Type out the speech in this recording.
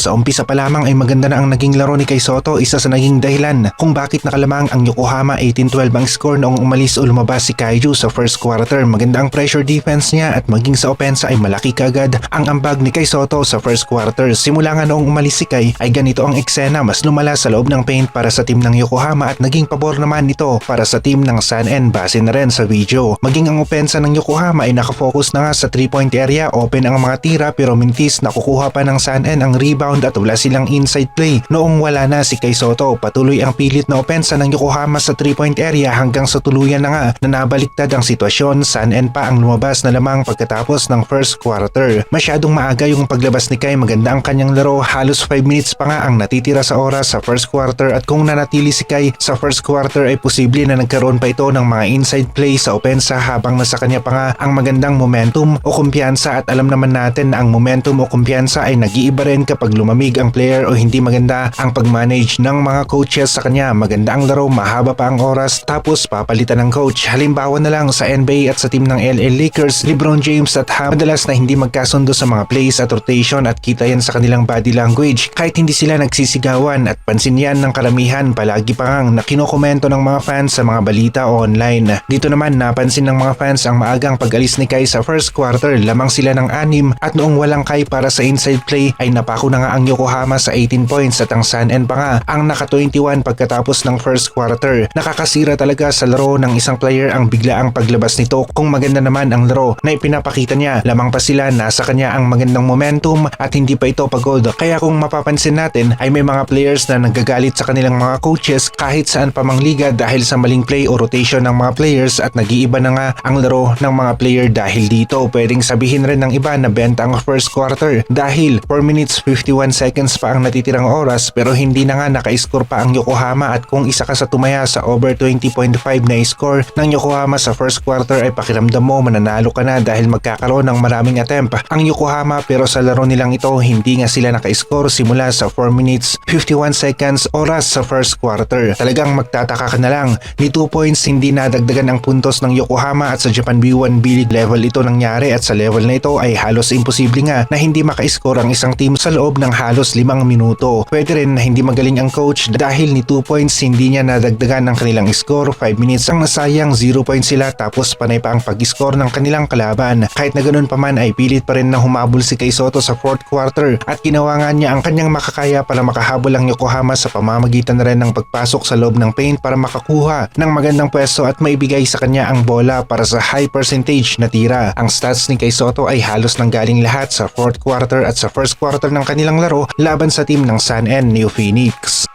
Sa umpisa pa lamang ay maganda na ang naging laro ni Kai Soto, isa sa naging dahilan kung bakit nakalamang ang Yokohama 18-12 ang score noong umalis o lumabas si Kaiju sa first quarter. Maganda ang pressure defense niya at maging sa opensa ay malaki kagad ang ambag ni Kai Soto sa first quarter. Simula nga noong umalis si Kai ay ganito ang eksena mas lumala sa loob ng paint para sa team ng Yokohama at naging pabor naman ito para sa team ng San En base na rin sa video. Maging ang opensa ng Yokohama ay nakafocus na nga sa 3-point area, open ang mga tira pero mintis nakukuha pa ng San En ang rebound at wala silang inside play. Noong wala na si Kai Soto, patuloy ang pilit na opensa ng Yokohama sa 3-point area hanggang sa tuluyan na nga na nabaliktad ang sitwasyon. San En pa ang lumabas na lamang pagkatapos ng first quarter. Masyadong maaga yung paglabas ni Kai, maganda ang kanyang laro, halos 5 minutes pa nga ang natitira sa oras sa first quarter at kung nanatili si Kai sa first quarter ay posible na nagkaroon pa ito ng mga inside play sa opensa habang nasa kanya pa nga ang magandang momentum o kumpiyansa at alam naman natin na ang momentum o kumpiyansa ay nag-iiba rin kapag lumamig ang player o hindi maganda ang pag-manage ng mga coaches sa kanya. Maganda ang laro, mahaba pa ang oras tapos papalitan ng coach. Halimbawa na lang sa NBA at sa team ng LA Lakers, LeBron James at Ham madalas na hindi magkasundo sa mga plays at rotation at kita yan sa kanilang body language. Kahit hindi sila nagsisigawan at pansin yan ng karamihan palagi pa ngang na kinokomento ng mga fans sa mga balita online. Dito naman napansin ng mga fans ang maagang pag-alis ni Kai sa first quarter lamang sila ng anim at noong walang Kai para sa inside play ay napako nga ang Yokohama sa 18 points at ang San En pa nga ang naka 21 pagkatapos ng first quarter. Nakakasira talaga sa laro ng isang player ang biglaang paglabas nito kung maganda naman ang laro na ipinapakita niya. Lamang pa sila nasa kanya ang magandang momentum at hindi pa ito pagod. Kaya kung mapapansin natin ay may mga players na nagagalit sa kanilang mga coaches kahit saan pa mang liga dahil sa maling play o rotation ng mga players at nag-iiba na nga ang laro ng mga player dahil dito. Pwedeng sabihin rin ng iba na benta ang first quarter dahil 4 minutes 51 seconds pa ang natitirang oras pero hindi na nga naka-score pa ang Yokohama at kung isa ka sa tumaya sa over 20.5 na score ng Yokohama sa first quarter ay pakiramdam mo mananalo ka na dahil magkakaroon ng maraming attempt ang Yokohama pero sa laro nilang ito hindi nga sila naka-score simula sa 4 minutes 51 seconds oras sa first quarter. Talagang magtataka ka na lang ni 2 points hindi nadagdagan ang puntos ng Yokohama at sa Japan B1 B League level ito nangyari at sa level na ito ay halos imposible nga na hindi maka-score ang isang team sa loob ng halos 5 minuto. Pwede rin na hindi magaling ang coach dahil ni 2 points hindi niya nadagdagan ang kanilang score 5 minutes ang nasayang 0 points sila tapos panay pa ang pag-score ng kanilang kalaban. Kahit na ganun pa man ay pilit pa rin na humabol si Kay Soto sa fourth quarter at ginawa niya ang kanyang makakaya para makahabol ang Yokohama sa pamamagitan na rin ng pagpasok sa loob ng paint para makakuha ng magandang pwesto at maibigay sa kanya ang bola para sa high percentage na tira. Ang stats ni Kay Soto ay halos nanggaling lahat sa fourth quarter at sa first quarter ng kanilang laro laban sa team ng San En New Phoenix.